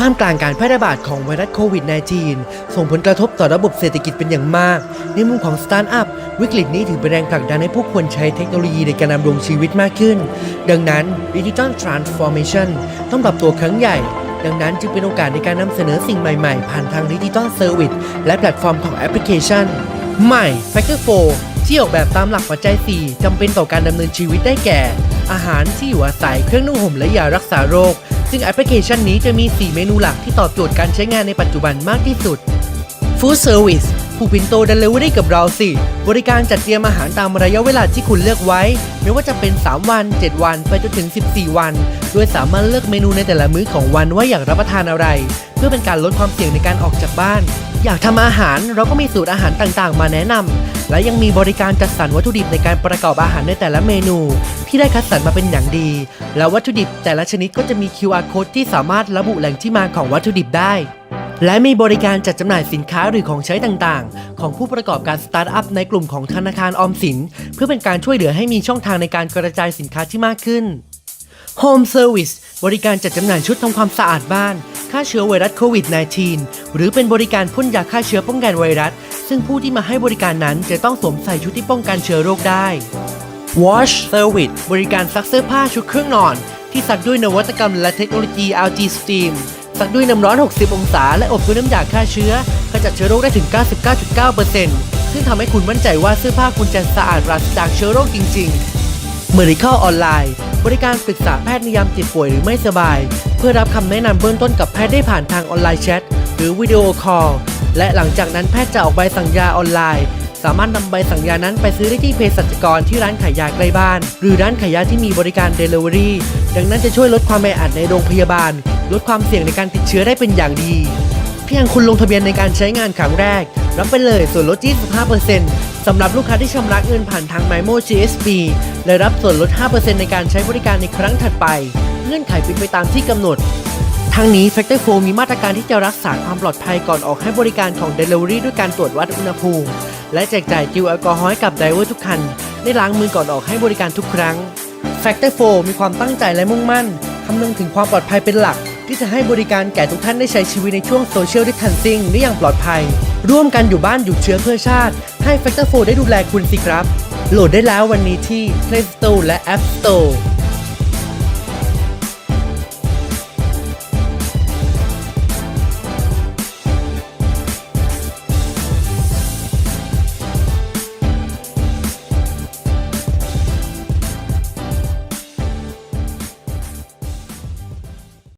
ท่ามกลางการแพร่ระบาดของไวรัสโควิด -19 ส่งผลกระทบต่อระบบเศรษฐกิจเป็นอย่างมาก ในมุมของสตาร์ทอัพ วิกฤตนี้ถือเป็นแรงผลักดันให้ผู้คนใช้เทคโนโลยีในการดำรงชีวิตมากขึ้น ดังนั้นดิจิ t a ลทรานส์ฟอร์เมชันต้องปรับตัวครั้งใหญ่ ดังนั้นจึงเป็นโอกาสในการนำเสนอสิ่งใหม่ๆ ผ่านทางดิจิ t a ลเซอร์วิสและแพลตฟอร์มของแอปพลิเคชัน ใหม่ Factor 4ที่ออกแบบตามหลักปัจจัย 4จำเป็นต่อการดำเนินชีวิตได้แก่ อาหารที่อยู่อาศัยเครื่องนุ่งห่มและยารักษาโรค ซึ่งแอปพลิเคชันนี้จะมี 4 เมนูหลักที่ตอบโจทย์การใช้งานในปัจจุบันมากที่สุด Food Service ผู้ปินโตเดลิเวอรี่กับเราสิ บริการจัดเตรียมอาหารตามระยะเวลาที่คุณเลือกไว้ ไม่ว่าจะเป็น 3 วัน 7 วัน ไปจนถึง 14 วัน โดยสามารถเลือกเมนูในแต่ละมื้อของวันว่าอยากรับประทานอะไร เพื่อเป็นการลดความเสี่ยงในการออกจากบ้าน อยากทำอาหารเราก็มีสูตรอาหารต่างๆ มาแนะนำ และยังมีบริการจัดสรรวัตถุดิบในการประกอบอาหารในแต่ละเมนู ที่ได้คัดสรรมาเป็นอย่างดี แล้ววัตถุดิบแต่ละชนิดก็จะมี QR code ที่สามารถระบุแหล่งที่มาของวัตถุดิบได้ และมีบริการจัดจำหน่ายสินค้าหรือของใช้ต่างๆ ของผู้ประกอบการสตาร์ทอัพในกลุ่มของธนาคารออมสิน เพื่อเป็นการช่วยเหลือให้มีช่องทางในการกระจายสินค้าที่มากขึ้น Home Service บริการจัดจำหน่ายชุดทำความสะอาดบ้าน ฆ่าเชื้อไวรัสโควิด -19 หรือเป็นบริการพ่นยาฆ่าเชื้อป้องกันไวรัส ซึ่งผู้ที่มาให้บริการนั้นจะต้องสวมใส่ชุดที่ป้องกันเชื้อโรคได้ Wash Service บริการซักเสื้อผ้าชุดเครื่องนอน ที่ซักด้วยนวัตกรรมและเทคโนโลยี LG Steam ซักด้วยน้ำร้อน 60 องศา และอบด้วยน้ำยาฆ่าเชื้อขจัดเชื้อโรคได้ถึง 99.9%ซึ่งทำให้คุณมั่นใจว่าเสื้อผ้าคุณจะสะอาดปราศจากเชื้อโรคจริง ๆ Medical Online บริการปรึกษาแพทย์ในยามเจ็บป่วยหรือไม่สบาย เพื่อรับคำแนะนำเบื้องต้นกับแพทย์ได้ผ่านทางออนไลน์แชท หรือวิดีโอคอล และหลังจากนั้นแพทย์จะออกใบสั่งยาออนไลน์ สามารถนำใบสั่งยานั้นไปซื้อได้ที่เภสัชกรที่ร้านขายยาใกล้บ้าน หรือร้านขายยาที่มีบริการ Delivery ดังนั้นจะช่วยลดความแออัดในโรงพยาบาล ลดความเสี่ยงในการติดเชื้อได้เป็นอย่างดี เพียงคุณลงทะเบียนในการใช้งานครั้งแรก รับไปเลยส่วนลด 25%สำหรับลูกค้าที่ชำระเงินผ่านทาง MyMo GSP และรับส่วนลด 5%ในการใช้บริการในครั้งถัดไป เงื่อนไขเป็นไปตามที่กำหนด ทั้งนี้ Factor 4มีมาตรการที่จะรักษาความปลอดภัยก่อนออกให้บริการของ Delivery ด้วยการตรวจวัดอุณหภูมิ และแจกจ่ายจิลแอลกอฮอล์ให้กับไดเวอร์ทุกคัน ได้ล้างมือก่อนออกให้บริการทุกครั้ง Factor 4มีความตั้งใจและมุ่งมั่นคำนึงถึงความปลอดภัยเป็นหลัก ที่จะให้บริการแก่ทุกท่านได้ใช้ชีวิตในช่วง Social Distancing ได้อย่างปลอดภัย ร่วมกันอยู่บ้านหยุดเชื้อเพื่อชาติ ให้ Factor 4ได้ดูแลคุณสิครับ โหลดได้แล้ววันนี้ที่ Play Store และ App Store